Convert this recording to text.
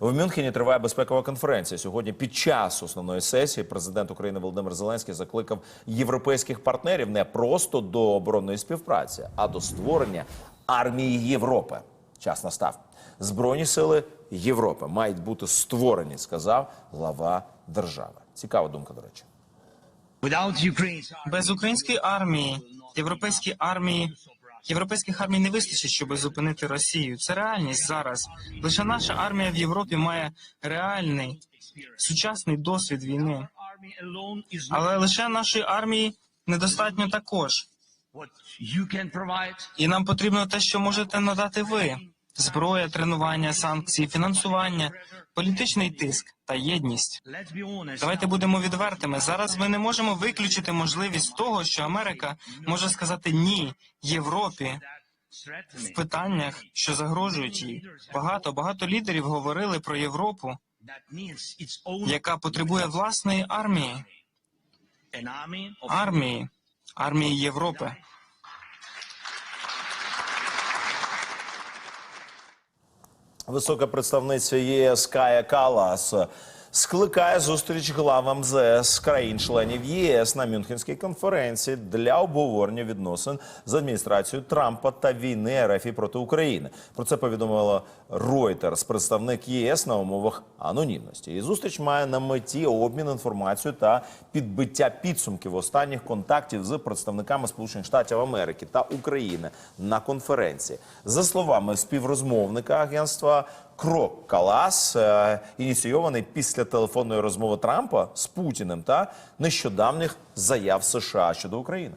В Мюнхені триває безпекова конференція. Сьогодні під час основної сесії президент України Володимир Зеленський закликав європейських партнерів не просто до оборонної співпраці, а до створення армії Європи. Час настав. Збройні сили Європи мають бути створені, сказав глава держави. Цікава думка, до речі. Без української армії, європейській армії, європейських армій не вистачить, щоб зупинити Росію. Це реальність зараз. Лише наша армія в Європі має реальний сучасний досвід війни. Але лише нашої армії недостатньо також. І нам потрібно те, що можете надати ви: зброя, тренування, санкції, фінансування, політичний тиск та єдність. Давайте будемо відвертими. Зараз ми не можемо виключити можливість того, що Америка може сказати ні Європі в питаннях, що загрожують їй. Багато багато лідерів говорили про Європу, яка потребує власної армії, армії, армії Європи. Висока представниця ЄС Кая Калас скликає зустріч глав МЗС країн-членів ЄС на Мюнхенській конференції для обговорення відносин з адміністрацією Трампа та війни РФ проти України. Про це повідомила Reuters, представник ЄС на умовах анонімності. І зустріч має на меті обмін інформацією та підбиття підсумків останніх контактів з представниками Сполучених Штатів Америки та України на конференції. За словами співрозмовника агентства Крок Калас е, ініційований після телефонної розмови Трампа з Путіним та нещодавніх заяв США щодо України.